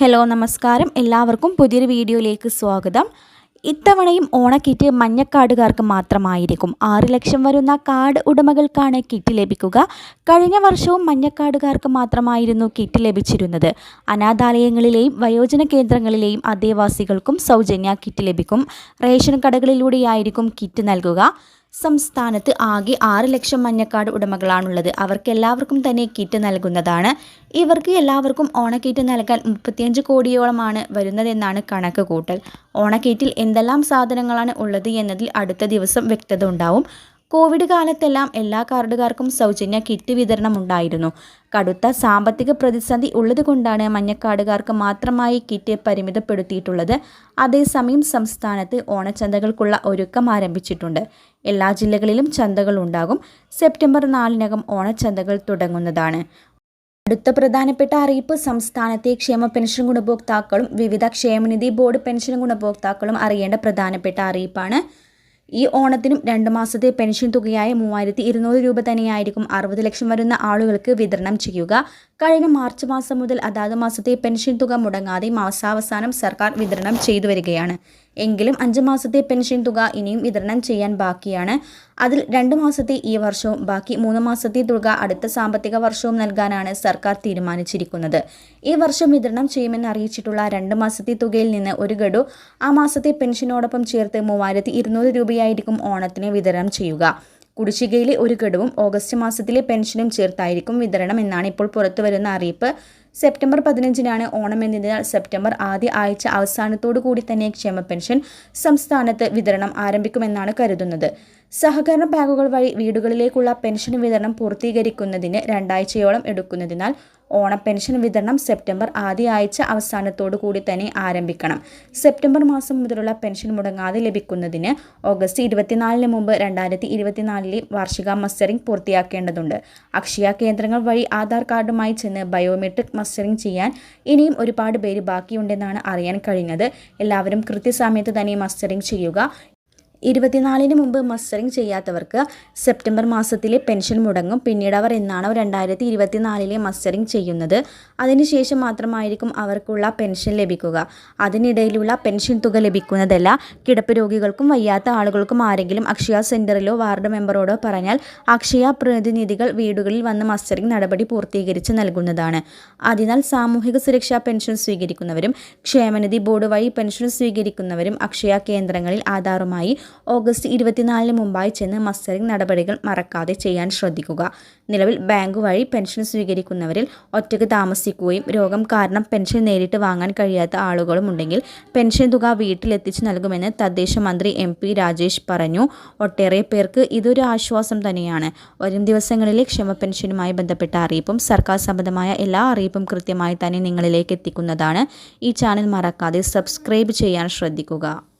Hello നമസ്കാരം. എല്ലാവർക്കും പുതിയൊരു വീഡിയോയിലേക്ക് സ്വാഗതം. ഇത്തവണയും ഓണക്കിറ്റ് മഞ്ഞക്കാടുകാർക്ക് മാത്രമായിരിക്കും. ആറ് ലക്ഷം വരുന്ന കാർഡ് ഉടമകൾക്കാണ് കിറ്റ് ലഭിക്കുക. കഴിഞ്ഞ വർഷവും മഞ്ഞക്കാടുകാർക്ക് മാത്രമായിരുന്നു കിറ്റ് ലഭിച്ചിരുന്നത്. അനാഥാലയങ്ങളിലെയും വയോജന കേന്ദ്രങ്ങളിലെയും അന്തേവാസികൾക്കും സൗജന്യ കിറ്റ് ലഭിക്കും. റേഷൻ കടകളിലൂടെയായിരിക്കും കിറ്റ് നൽകുക. സംസ്ഥാനത്ത് ആകെ ആറ് ലക്ഷം മഞ്ഞക്കാട് ഉടമകളാണുള്ളത്. അവർക്ക് എല്ലാവർക്കും തന്നെ കിറ്റ് നൽകുന്നതാണ്. ഇവർക്ക് എല്ലാവർക്കും ഓണക്കിറ്റ് നൽകാൻ മുപ്പത്തിയഞ്ച് കോടിയോളമാണ് വരുന്നതെന്നാണ് കണക്ക് കൂട്ടൽ ഓണക്കിറ്റിൽ എന്തെല്ലാം സാധനങ്ങളാണ് ഉള്ളത് എന്നതിൽ അടുത്ത ദിവസം വ്യക്തത ഉണ്ടാവും. കോവിഡ് കാലത്തെല്ലാം എല്ലാ കാർഡുകാർക്കും സൗജന്യ കിറ്റ് വിതരണം ഉണ്ടായിരുന്നു കടുത്ത സാമ്പത്തിക പ്രതിസന്ധി ഉള്ളതുകൊണ്ടാണ് മഞ്ഞക്കാടുകാർക്ക് മാത്രമായി കിറ്റ് പരിമിതപ്പെടുത്തിയിട്ടുള്ളത്. അതേസമയം സംസ്ഥാനത്ത് ഓണച്ചന്തകൾക്കുള്ള ഒരുക്കം ആരംഭിച്ചിട്ടുണ്ട്. എല്ലാ ജില്ലകളിലും ചന്തകൾ ഉണ്ടാകും. സെപ്റ്റംബർ നാലിനകം ഓണച്ചന്തകൾ തുടങ്ങുന്നതാണ്. അടുത്ത പ്രധാനപ്പെട്ട അറിയിപ്പ് സംസ്ഥാനത്തെ ക്ഷേമ പെൻഷൻ ഗുണഭോക്താക്കളും വിവിധ ക്ഷേമനിധി ബോർഡ് പെൻഷൻ ഗുണഭോക്താക്കളും അറിയേണ്ട പ്രധാനപ്പെട്ട അറിയിപ്പാണ്. ഈ ഓണത്തിനും രണ്ട് മാസത്തെ പെൻഷൻ തുകയായ മൂവായിരത്തി ഇരുന്നൂറ് രൂപ തന്നെയായിരിക്കും അറുപത് ലക്ഷം വരുന്ന ആളുകൾക്ക് വിതരണം ചെയ്യുക. കഴിഞ്ഞ മാർച്ച് മാസം മുതൽ അതാത് മാസത്തെ പെൻഷൻ തുക മുടങ്ങാതെ മാസാവസാനം സർക്കാർ വിതരണം ചെയ്തു വരികയാണ്. എങ്കിലും അഞ്ച് മാസത്തെ പെൻഷൻ തുക ഇനിയും വിതരണം ചെയ്യാൻ ബാക്കിയാണ്. അതിൽ രണ്ട് മാസത്തെ ഈ വർഷവും ബാക്കി മൂന്ന് മാസത്തെ തുക അടുത്ത സാമ്പത്തിക വർഷവും നൽകാനാണ് സർക്കാർ തീരുമാനിച്ചിരിക്കുന്നത്. ഈ വർഷം വിതരണം ചെയ്യുമെന്ന് അറിയിച്ചിട്ടുള്ള രണ്ട് മാസത്തെ തുകയിൽ നിന്ന് ഒരു ഗഡു ആ മാസത്തെ പെൻഷനോടൊപ്പം ചേർത്ത് മൂവായിരത്തി ഇരുന്നൂറ് രൂപയായിരിക്കും ഓണത്തിന് വിതരണം ചെയ്യുക. കുടിശ്ശികയിലെ ഒരു ഗഡുവും ഓഗസ്റ്റ് മാസത്തിലെ പെൻഷനും ചേർത്തായിരിക്കും വിതരണം എന്നാണ് ഇപ്പോൾ പുറത്തുവരുന്ന അറിയിപ്പ്. സെപ്റ്റംബർ പതിനഞ്ചിനാണ് ഓണം എന്നതിനാൽ സെപ്റ്റംബർ ആദ്യ ആഴ്ച അവസാനത്തോടു കൂടി തന്നെ ക്ഷേമ പെൻഷൻ സംസ്ഥാനത്ത് വിതരണം ആരംഭിക്കുമെന്നാണ് കരുതുന്നത്. സഹകരണ ബാങ്കുകൾ വഴി വീടുകളിലേക്കുള്ള പെൻഷൻ വിതരണം പൂർത്തീകരിക്കുന്നതിന് രണ്ടാഴ്ചയോളം എടുക്കുന്നതിനാൽ ഓണ പെൻഷൻ വിതരണം സെപ്റ്റംബർ ആദ്യ ആഴ്ച അവസാനത്തോടു കൂടി തന്നെ ആരംഭിക്കണം. സെപ്റ്റംബർ മാസം മുതലുള്ള പെൻഷൻ മുടങ്ങാതെ ലഭിക്കുന്നതിന് ഓഗസ്റ്റ് ഇരുപത്തിനാലിന് മുമ്പ് രണ്ടായിരത്തി ഇരുപത്തിനാലിലെ വാർഷിക മസ്റ്ററിംഗ് പൂർത്തിയാക്കേണ്ടതുണ്ട്. അക്ഷയ കേന്ദ്രങ്ങൾ വഴി ആധാർ കാർഡുമായി ചെന്ന് ബയോമെട്രിക് മസ്റ്ററിംഗ് ചെയ്യാൻ ഇനിയും ഒരുപാട് പേര് ബാക്കിയുണ്ടെന്നാണ് അറിയാൻ കഴിഞ്ഞത്. എല്ലാവരും കൃത്യസമയത്ത് തന്നെ മസ്റ്ററിംഗ് ചെയ്യുക. ഇരുപത്തിനാലിന് മുമ്പ് മസ്റ്ററിംഗ് ചെയ്യാത്തവർക്ക് സെപ്റ്റംബർ മാസത്തിലെ പെൻഷൻ മുടങ്ങും. പിന്നീട് അവർ എന്നാണോ രണ്ടായിരത്തി ഇരുപത്തിനാലിലെ മസ്റ്ററിംഗ് ചെയ്യുന്നത്? അതിനുശേഷം മാത്രമായിരിക്കും അവർക്കുള്ള പെൻഷൻ ലഭിക്കുക. അതിനിടയിലുള്ള പെൻഷൻ തുക ലഭിക്കുന്നതല്ല കിടപ്പ് രോഗികൾക്കും വയ്യാത്ത ആളുകൾക്കും ആരെങ്കിലും അക്ഷയ സെന്ററിലോ വാർഡ് മെമ്പറോടോ പറഞ്ഞാൽ അക്ഷയ പ്രതിനിധികൾ വീടുകളിൽ വന്ന് മസ്റ്ററിംഗ് നടപടി പൂർത്തീകരിച്ച് നൽകുന്നതാണ്. അതിനാൽ സാമൂഹിക സുരക്ഷാ പെൻഷൻ സ്വീകരിക്കുന്നവരും ക്ഷേമനിധി ബോർഡ് വഴി പെൻഷൻ സ്വീകരിക്കുന്നവരും അക്ഷയ കേന്ദ്രങ്ങളിൽ ആധാറുമായി ഓഗസ്റ്റ് ഇരുപത്തിനാലിന് മുമ്പായി ചെന്ന് മസ്റ്ററിംഗ് നടപടികൾ മറക്കാതെ ചെയ്യാൻ ശ്രദ്ധിക്കുക. നിലവിൽ ബാങ്ക് വഴി പെൻഷൻ സ്വീകരിക്കുന്നവരിൽ ഒറ്റയ്ക്ക് താമസിക്കുകയും രോഗം കാരണം പെൻഷൻ നേരിട്ട് വാങ്ങാൻ കഴിയാത്ത ആളുകളും ഉണ്ടെങ്കിൽ പെൻഷൻ തുക വീട്ടിലെത്തിച്ച് നൽകുമെന്ന് തദ്ദേശ മന്ത്രി എം പി രാജേഷ് പറഞ്ഞു. ഒട്ടേറെ പേർക്ക് ഇതൊരു ആശ്വാസം തന്നെയാണ്. വരും ദിവസങ്ങളിലെ ക്ഷമ പെൻഷനുമായി ബന്ധപ്പെട്ട അറിയിപ്പും സർക്കാർ സംബന്ധമായ എല്ലാ അറിയിപ്പും കൃത്യമായി തന്നെ നിങ്ങളിലേക്ക് എത്തിക്കുന്നതാണ്. ഈ ചാനൽ മറക്കാതെ സബ്സ്ക്രൈബ് ചെയ്യാൻ ശ്രദ്ധിക്കുക.